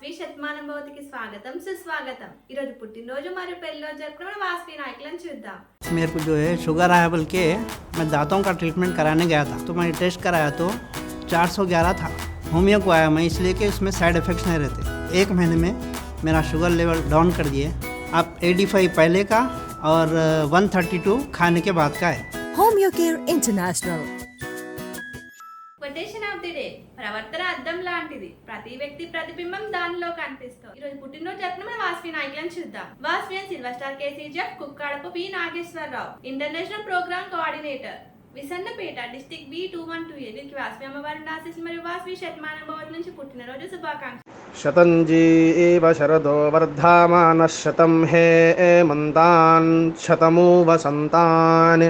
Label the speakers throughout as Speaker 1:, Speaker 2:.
Speaker 1: వాస్వి శతమానం భవతికి స్వాగతం సుస్వాగతం ఈరోజు పుట్టినరోజు మరియు పెళ్లిరోజు జరుపుకున్న మన వాస్వి నాయకులను చూద్దాం
Speaker 2: मेरे को जो है शुगर आया बोल के मैं दांतों का ट्रीटमेंट कराने गया था तो मैंने टेस्ट कराया तो 411 था होमियो को आया मैं इसलिए कि उसमें साइड इफ़ेक्ट्स नहीं रहते एक महीने में मेरा शुगर लेवल डाउन कर दिए अब 85 पहले का और अ, 132 खाने के बाद का है
Speaker 3: Home Your Care
Speaker 1: మూర్తిదే ప్రవర్తన అర్థం లాంటిది. ప్రతి వ్యక్తి ప్రతిబింబం దానిలో కనిపిస్తాం ఈరోజు పుట్టినరోజు జరుపుకున్న మన వాస్వి నాయకులను చూద్దాం. Vasavi silver star KCGF Kukkadapu P Nageswararao international programme coordinator Visannapeta district B two one two ఎదురుకి Vasavi అమ్మవారిని ఆశీస్సు మరియు వాస్వి శతమానుభవతి నుంచి పుట్టినరోజు శుభాకాంక్షలు.
Speaker 4: శతంజీ ఇవ శరదో వర్ధమాన శతం హే మంతాన్ శతమూ వసంతాన్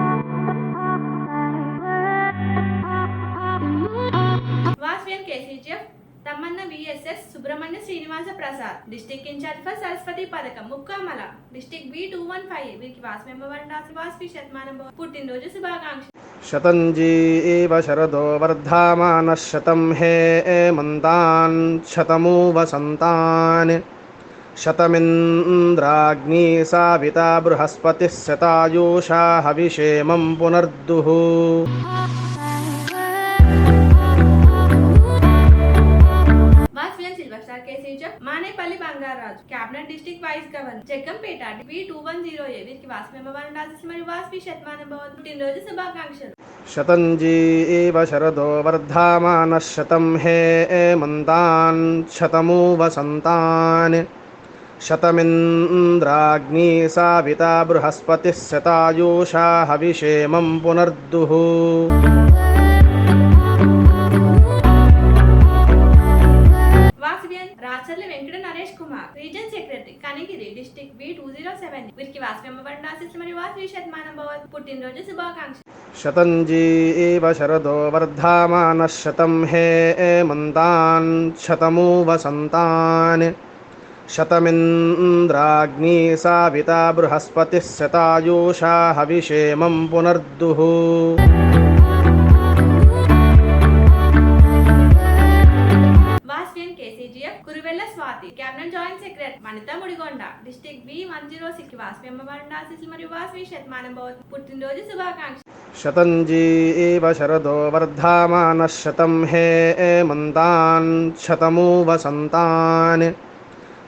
Speaker 1: Tammanna VSS Subrahmanya Srinivasa Prasad district incharge for Saraswati పథకం Mukkamala district B two one five వీరికి వాస్వి అమ్మవారి ఆశీ వాస్వి శతమానం భవతి పుట్టినరోజు శుభాకాంక్షలు
Speaker 4: शतञ्जी एव शरदो वर्धामानः शतं हे मन्तान् शतमु वसन्तान् शतमिन्द्राग्नी साविता बृहस्पतिः शतायुषा हविषेमं पुनर्दुः
Speaker 1: Manepalli Bangaraju cabinet district vice governor Jaggampeta V two one zero A వీరికి వాసు మెమ్మవారిని రాజేసి మరియు వాసు శతమానం భవన్ పుట్టినరోజు శుభాకాంక్షలు.
Speaker 4: శతంజీ ఇవ శరదో వర్ధమాన
Speaker 1: శతం హే మంతాన్ శతమూ వసంతాన్ శతమింద్రాగ్ని సావిత బృహస్పతి శతాయూషా హవిషేమం పునర్దుః. టూ జీరో సెవెన్ వీరికి వాసు వెంబడిన ఆశిస్సు మరియు వాసు శతమానం భవత్ పుట్టినరోజు శుభాకాంక్షలు.
Speaker 4: శరదో వర్ధమాన శతం హే
Speaker 1: మంతాన్ శతమూ వసంతాన్ శతమింద్రాగ్ని సావిత బృహస్పతిः శతాయూషా హవిషేమం పునర్దుః. వన్ జీరో సిక్స్ వాసవి అమ్మవారి ఆశీస్సులు మరియు వాసవి శతమానం పుట్టినరోజు
Speaker 4: శుభాకాంక్ష శతంజీ శరదో వర్ధమాన శతం హే మంతాన్ శతమూ వసంతాన్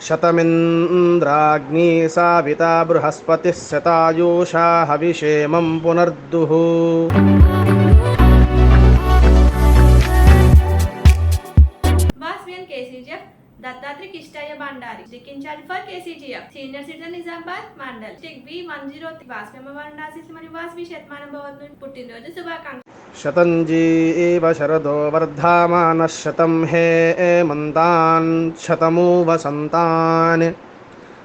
Speaker 4: శతమింద్రాగ్ని సావిత
Speaker 1: బృహస్పతి శతాయూషా హవిషేమం పునర్దుః. Kistaiah Bandari district incharge for KCGF senior citizen Nizamabad mandal district B one zero Vasavi అమ్మవారి ఆశీస్సులు మరియు వాసవి శతమానం భవతి పుట్టినరోజు శుభాకాంక్షలు
Speaker 4: शतञ्जी एव शरदो वर्धामानः शतं हे मन्तान् शतमु वसन्तान्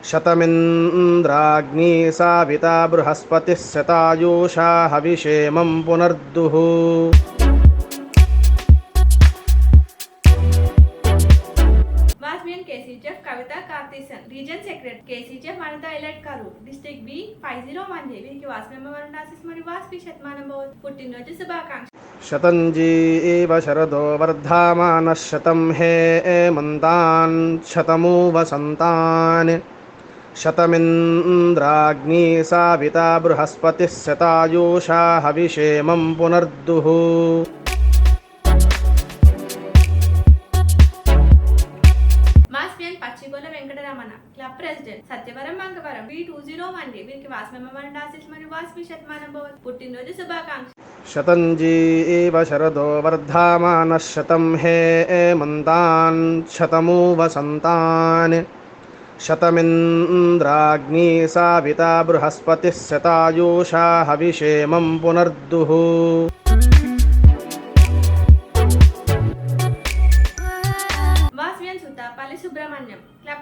Speaker 4: शतमिन्द्राग्नी साविता बृहस्पतिः शतायुषा हविषेमं पुनर्दुः
Speaker 1: માન્યતા એલર્ટ કરો district B five zero one જે વીકી વાસ નંબર વન ડાસીસ મારી વાસ બી શતમાનમ ભવત પુટ્ટિનરોજુ શુભાકાંક્ષ
Speaker 4: शतञ्जी एव शरदो वर्धामानः शतं हे एमन्तान् शतमु वसन्तान् शतमिन्द्राग्नी साविता बृहस्पतिः शतायूषा हविषेमं पुनर्दुः
Speaker 1: Asian Pachigola Venkataramana club president Satyavaram Mangavaram B two zero one D వీరికి వాస్మమని రాసేసి మరియు వాస్మి శతమానం భవన్ పుట్టినరోజు
Speaker 4: శుభాకాంక్ష శతంజీ శరదో వర్ధమాన శతం హే మంతాన్ శతమూ వసంతాన్ శతమింద్రాగ్ని సావిత
Speaker 1: బృహస్పతి శతాయూషా హవిషేమం పునర్దుః.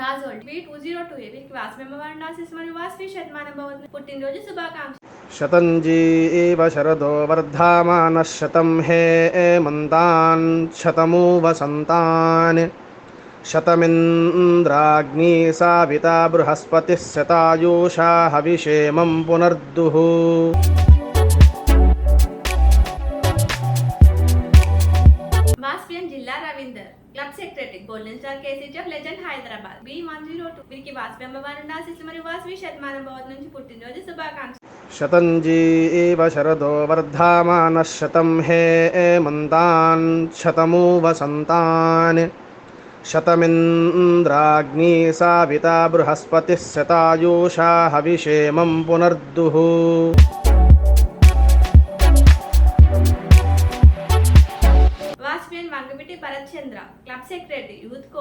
Speaker 1: Rajol B two zero two A వీరికి వాస్ మెమోరాండ్ ఆశీస్ మరియు వాస్వి శతమానం భవన్ పుట్టినరోజు శుభాకాంక్షలు
Speaker 4: शतञ्जी एव शरदो वर्धामानः शतं हे एमन्तान् शतमु वसन्तान् शतमिन्द्राग्नी साविता बृहस्पतिः शतायूषा हविषेमं पुनर्दुः
Speaker 1: సెక్రటరీ గోల్డెన్ స్టార్ కేసీ జబ్ legend Hyderabad B one zero two వీరికి వాసవి అమ్మవారి ఆశీస్సులు మరియు వాసవి శతమానం భవన్ నుంచి పుట్టినరోజు శుభాకాంక్షలు. శతంజీ శరదో వర్ధమాన శతం హే మంతాన్ శతమూ వసంతాన్ శతమింద్రాగ్ని సావిత బృహస్పతి శతాయూషా హవిషేమం పునర్దుః.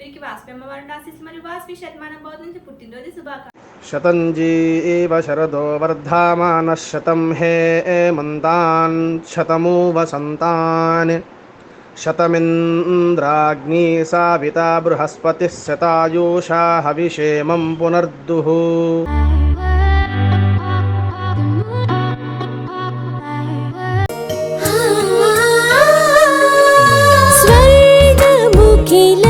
Speaker 1: వీరికి వాస్వి అమ్మవారి ఆశీస్సులు మరియు వాస్వి శతమానం భవన్ నుంచి పుట్టినరోజు శుభాకాంక్షలు
Speaker 4: शतञ्जी एव शरदो वर्धामानः शतं हे एमन्तान् शतमु वसन्तान् शतमिन्द्राग्नी साविता बृहस्पतिः शतायूषा हविषेमं पुनर्दुः
Speaker 5: స్వర్ణముఖిల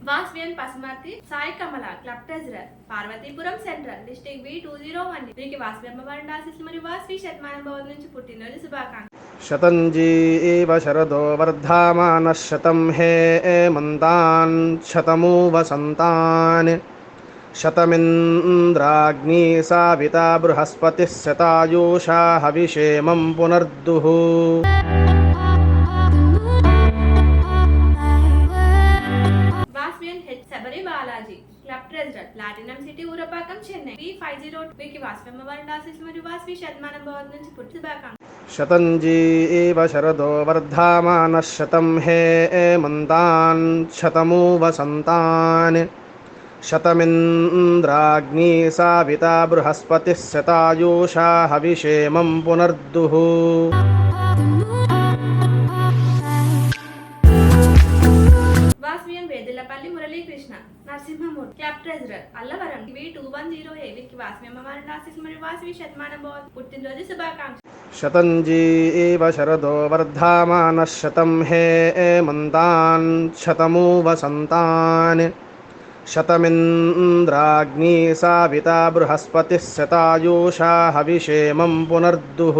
Speaker 1: Sai Kamala club treasurer Parvathipuram central district B two zero one వీరికి వాసుబ్రహ్మవారి ఆశీస్సులు మరియు వాస్వి శతమానుభవం నుంచి పుట్టినరోజు శుభాకాంక్షలు.
Speaker 4: శతంజీ శరదో వర్ధమాన శతం హే మంతాన్ శతమూ వసంతాన్
Speaker 1: శతమింద్రాగ్ని సావిత బృహస్పతిः శతాయూషా హవిషేమం పునర్దుః. ప్రజరత్ platinum city Urapakkam Chennai three five zero టూకి వాస్వమవారి రాశిస్ మరియు వాస్వి శతమానం భవన్ నుంచి పుట్టిదాకా
Speaker 4: శతంజీ ఏవ శరదో వర్ధమాన శతం హే మంతాన్ శతమూ వసంతాన్ శతమింద్రాగ్ని సావిత బృహస్పతి శతాయూషా హవిషేమం పునర్దుః
Speaker 1: కాస్మియన్ Vedilapalli Muralikrishna Narasimhamurthy club treasurer Allavaram V two one zero A వీరికి వాస్మిమ్మవారి నాసిక్ మరియు వాస్వి శతమానం భవన్ పుట్టినరోజు
Speaker 4: శుభాకాంక్ష శతంజీ శరదో వర్ధమాన శతం హే మంతాన్ శతమూ వసంతాన్ శతమింద్రాగ్ని సావిత బృహస్పతిः శతాయూషా హవిషేమం పునర్దుః.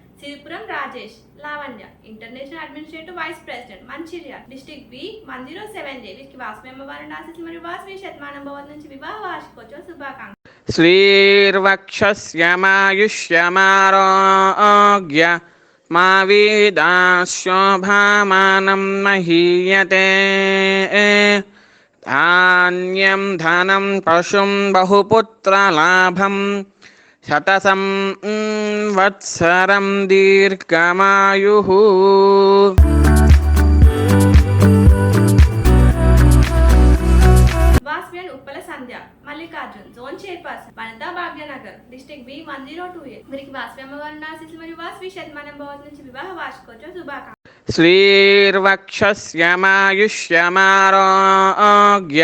Speaker 1: Siripuram Rajesh Lavanya international administrative vice president Mancherial district B మందిరో seven జే వీరికి వాసు అమ్మవారిని ఆశిస్సులు మరియు వాసు శతమానం భవన్ నుంచి వివాహ వార్షికోత్సవ
Speaker 6: శుభాకాంక్ష శ్రీర్వక్షమాయుష్యమారోగ్య మా వీదాశోభామానం మహీయతే. ధాన్యం ధనం పశుం బహుపుత్రలాభం శతసం వత్సరం
Speaker 1: దీర్ఘమాయు Uppala Sandhya Mallikarjun zone chairperson Vanitha Bhagyanagar district B one zero two A వీరికి వాస్వి అమ్మవారిని ఆశీస్సులు మరియు వాస్వి శతమానం భవన్ నుంచి వివాహ వార్షికోత్సవ
Speaker 6: శుభాకాంక్ష శ్రీర్వక్షస్యమాయుష్యమారోగ్య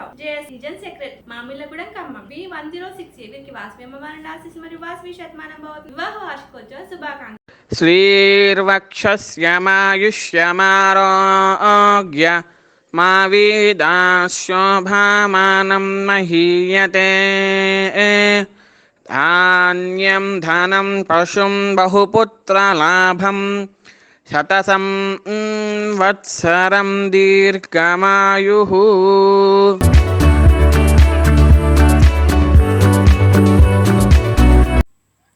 Speaker 1: Rao JS region secretary Mamillagudem Khammam B one zero six వీరికి వాసవి అమ్మవారిని ఆశీస్ మరియు వాసవి శతమానం భవతి వివాహ వార్షికోత్సవ శుభాకాంక్ష
Speaker 6: శ్రీర్వక్షమాయుష్యమారోగ్య మా వీదాశోభామానం మహీయతే ధాన్యం ధనం పశుం బహుపుత్రలాభం శతసం వత్సరం దీర్ఘమాయు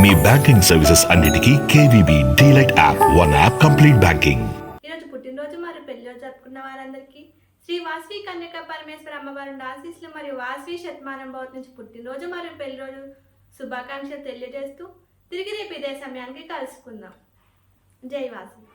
Speaker 7: మీ బ్యాంకింగ్ సర్వీసెస్ అన్నిటికీ KVB DLite app. One app complete banking
Speaker 1: ఈరోజు పుట్టినరోజు మరియు పెళ్ళిరోజు జరుపుకున్న వారందరికీ శ్రీ వాసవి కన్యక పరమేశ్వర అమ్మవారి ఆశీస్సులు మరియు వాసవి శతమానం భవత్ నుంచి పుట్టినరోజు మరియు పెళ్ళిరోజు శుభాకాంక్షలు తెలియజేస్తూ తిరిగి రేపు ఇదే సమయానికి కలుసుకుందాం. జై వాసవి.